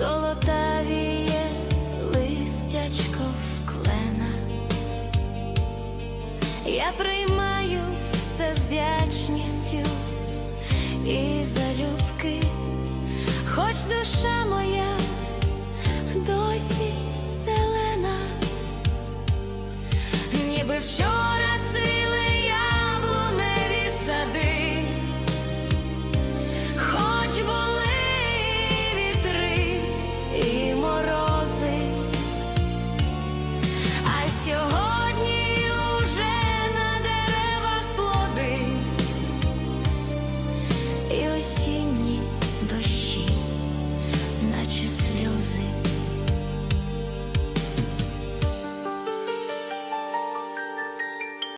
золотавіє листячко вклена, я приймаю все вдячністю і залюбки, хоч душа моя досі зелена, ніби вчора це. your home.